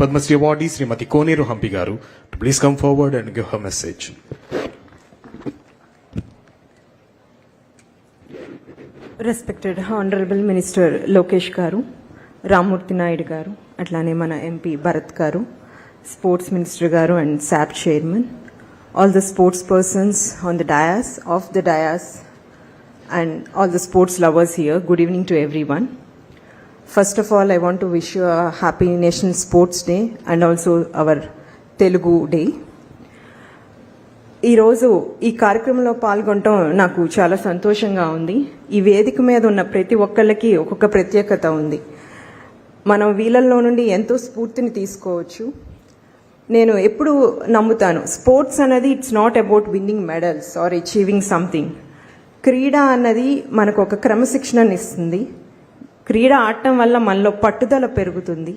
Padma Shri awardee Srimati Koneru Hampi garu to please come forward and give her message. Respected honourable minister Lokesh garu Rammurthy Naidu garu అట్లానే మన MP Bharat garu sports minister garu and SAAP chairman all the sports persons on the dais of the dais and all the sports lovers here good evening to everyone first of all I want to wish you happy national sports day and also our Telugu day ఈరోజు ఈ కార్యక్రమంలో పాల్గొనటం నాకు చాలా సంతోషంగా ఉంది. ఈ వేదిక మీద ఉన్న ప్రతి ఒక్కళ్ళకి ఒక్కొక్క ప్రత్యేకత ఉంది. మనం వీళ్ళల్లో నుండి ఎంతో స్ఫూర్తిని తీసుకోవచ్చు. నేను ఎప్పుడు నమ్ముతాను స్పోర్ట్స్ అన్నది it's not about winning medals or achieving something క్రీడ అన్నది మనకు ఒక క్రమశిక్షణను ఇస్తుంది. క్రీడ ఆడటం వల్ల మనలో పట్టుదల పెరుగుతుంది.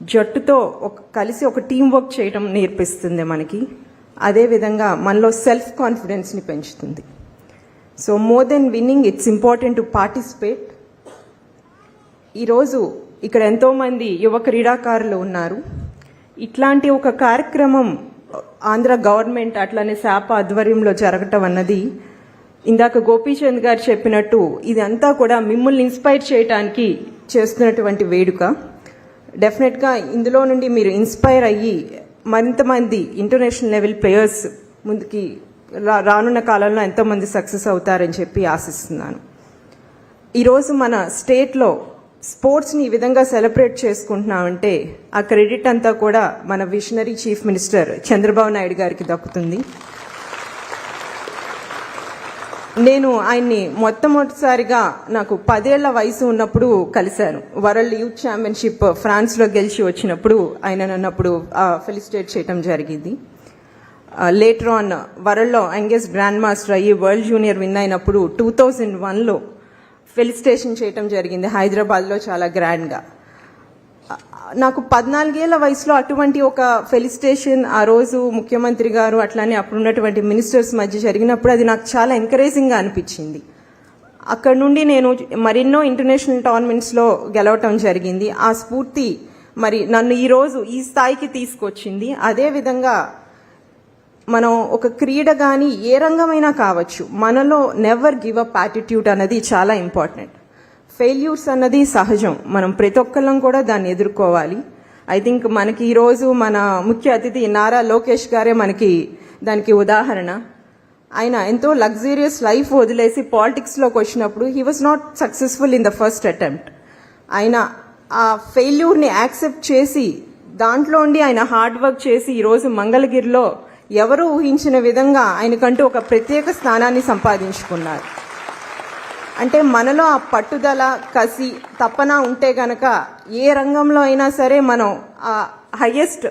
జట్టుతో ఒక కలిసి ఒక టీం వర్క్ చేయడం నేర్పిస్తుంది మనకి. అదేవిధంగా మనలో సెల్ఫ్ కాన్ఫిడెన్స్ని పెంచుతుంది. So more than winning it's important to participate ఈరోజు ఇక్కడ ఎంతోమంది యువ క్రీడాకారులు ఉన్నారు. ఇట్లాంటి ఒక కార్యక్రమం ఆంధ్ర గవర్నమెంట్ అట్లానే శాప ఆధ్వర్యంలో జరగటం అన్నది ఇందాక గోపీచంద్ గారు చెప్పినట్టు ఇదంతా కూడా మిమ్మల్ని ఇన్స్పైర్ చేయడానికి చేస్తున్నటువంటి వేడుక. డెఫినెట్గా ఇందులో నుండి మీరు ఇన్స్పైర్ అయ్యి మరింతమంది ఇంటర్నేషనల్ లెవెల్ ప్లేయర్స్ ముందుకి రా- రానున్న కాలంలో ఎంతోమంది సక్సెస్ అవుతారని చెప్పి ఆశిస్తున్నాను. ఈరోజు మన స్టేట్లో స్పోర్ట్స్ని ఈ విధంగా సెలబ్రేట్ చేసుకుంటున్నామంటే ఆ క్రెడిట్ అంతా కూడా మన visionary chief minister Chandrababu Naidu గారికి దక్కుతుంది. నేను ఆయన్ని మొట్టమొదటిసారిగా నాకు పదేళ్ళ వయసు ఉన్నప్పుడు కలిశాను. వరల్డ్ యూత్ ఛాంపియన్షిప్ ఫ్రాన్స్లో గెలిచి వచ్చినప్పుడు ఆయన నన్నప్పుడు ఫెలిసిటేట్ చేయటం జరిగింది. లేటర్ ఆన్ వరల్డ్లో యంగెస్ట్ గ్రాండ్ మాస్టర్ అయ్యి వరల్డ్ జూనియర్ విన్ అయినప్పుడు టూ థౌజండ్ వన్లో ఫెలిసిటేషన్ చేయటం జరిగింది హైదరాబాద్లో చాలా గ్రాండ్గా. నాకు పద్నాలుగేళ్ళ వయసులో అటువంటి ఒక ఫెలిసిటేషన్ ఆ రోజు ముఖ్యమంత్రి గారు అట్లానే అప్పుడున్నటువంటి మినిస్టర్స్ మధ్య జరిగినప్పుడు అది నాకు చాలా ఎంకరేజింగ్గా అనిపించింది. అక్కడ నుండి నేను మరెన్నో ఇంటర్నేషనల్ టోర్నమెంట్స్లో గెలవటం జరిగింది. ఆ స్ఫూర్తి మరి నన్ను ఈరోజు ఈ స్థాయికి తీసుకొచ్చింది. అదేవిధంగా మనం ఒక క్రీడ కానీ ఏ రంగమైనా కావచ్చు మనలో నెవర్ గివ్ అప్ యాటిట్యూడ్ అనేది చాలా ఇంపార్టెంట్ ఫెయిల్యూర్స్ అన్నది సహజం. మనం ప్రతి ఒక్కళ్ళం కూడా దాన్ని ఎదుర్కోవాలి. ఐ థింక్ మనకి ఈరోజు మన ముఖ్య అతిథి నారా లోకేష్ గారే మనకి దానికి ఉదాహరణ. ఆయన ఎంతో లగ్జూరియస్ లైఫ్ వదిలేసి పాలిటిక్స్లోకి వచ్చినప్పుడు he was not successful in the first attempt ఆయన ఆ ఫెయిల్యూర్ని యాక్సెప్ట్ చేసి దాంట్లో ఉండి ఆయన హార్డ్ వర్క్ చేసి ఈరోజు మంగళగిరిలో ఎవరు ఊహించిన విధంగా ఆయనకంటూ ఒక ప్రత్యేక స్థానాన్ని సంపాదించుకున్నారు. అంటే మనలో ఆ పట్టుదల కసి తప్పన ఉంటే గనక ఏ రంగంలో అయినా సరే మనం ఆ హయ్యెస్ట్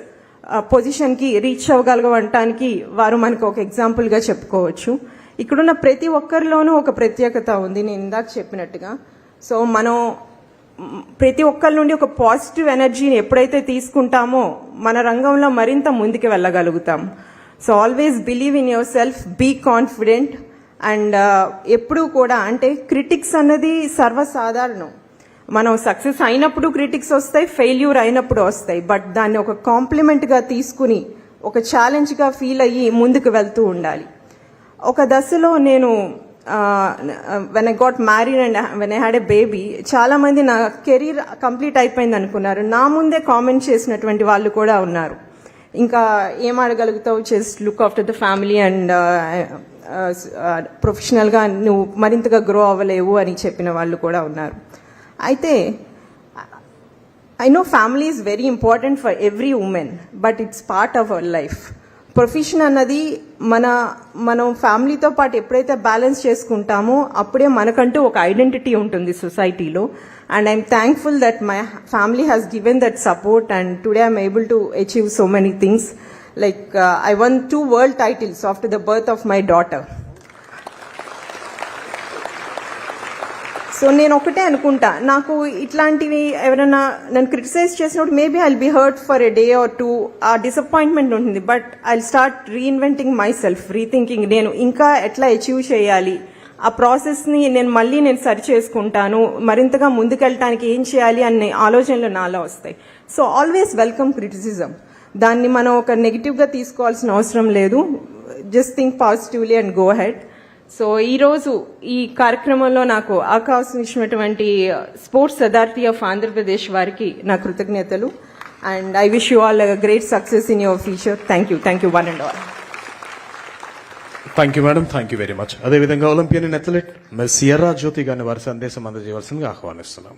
పొజిషన్కి రీచ్ అవ్వగలగటానికి వారు మనకు ఒక ఎగ్జాంపుల్గా చెప్పుకోవచ్చు. ఇక్కడున్న ప్రతి ఒక్కరిలోనూ ఒక ప్రత్యేకత ఉంది నేను ఇందాక చెప్పినట్టుగా. సో మనం ప్రతి ఒక్కరి నుండి ఒక పాజిటివ్ ఎనర్జీని ఎప్పుడైతే తీసుకుంటామో మన రంగంలో మరింత ముందుకు వెళ్ళగలుగుతాం. So always believe in yourself be confident and ఎప్పుడూ కూడా అంటే క్రిటిక్స్ అన్నది సర్వసాధారణం. మనం సక్సెస్ అయినప్పుడు క్రిటిక్స్ వస్తాయి ఫెయిల్యూర్ అయినప్పుడు వస్తాయి. బట్ దాన్ని ఒక కాంప్లిమెంట్గా తీసుకుని ఒక ఛాలెంజ్గా ఫీల్ అయ్యి ముందుకు వెళ్తూ ఉండాలి. ఒక దశలో నేను when I got married and when I had a baby చాలామంది నా కెరీర్ కంప్లీట్ అయిపోయింది అనుకున్నారు. నా ముందే కామెంట్ చేసినటువంటి వాళ్ళు కూడా ఉన్నారు. ఇంకా ఏం అడగలుగుతావు? Just look after the family and ప్రొఫెషనల్గా నువ్వు మరింతగా గ్రో అవ్వలేవు అని చెప్పిన వాళ్ళు కూడా ఉన్నారు. అయితే I know family is very important for every women but it's part of our life profession అన్నది మన మనం ఫ్యామిలీతో పాటు ఎప్పుడైతే బ్యాలెన్స్ చేసుకుంటామో అప్పుడే మనకంటూ ఒక ఐడెంటిటీ ఉంటుంది సొసైటీలో and I'm thankful that my family has given that support and today I'm able to achieve so many things like I won two world titles after the birth of my daughter so నేను ఒకటే అనుకుంటా. నాకు ఇట్లాంటివి ఎవరైనా నన్ను criticise చేసినప్పుడు maybe I'll be hurt for a day or two ah disappointment ఉంటుంది. But I start reinventing myself rethinking నేను ఇంకా ఎట్లా అచీవ్ చేయాలి. ఆ ప్రాసెస్ని నేను మళ్ళీ నేను సరి చేసుకుంటాను. మరింతగా ముందుకెళ్ళటానికి ఏం చేయాలి అనే ఆలోచనలు నాలో వస్తాయి. సో ఆల్వేస్ వెల్కమ్ క్రిటిసిజం దాన్ని మనం ఒక నెగిటివ్గా తీసుకోవాల్సిన అవసరం లేదు. Just think positively and go ahead so ఈరోజు ఈ కార్యక్రమంలో నాకు అవకాశం ఇచ్చినటువంటి స్పోర్ట్స్ అథారిటీ ఆఫ్ ఆంధ్రప్రదేశ్ వారికి నా కృతజ్ఞతలు. And I wish you all great success in your future thank you thank you one and all thank you madam thank you very much అదేవిధంగా ఒలింపియన్ అథ్లెట్ మిస్ సియర్రా జ్యోతి గారిని వారి సందేశం అందజేయవలసిందిగా ఆహ్వానిస్తున్నాం.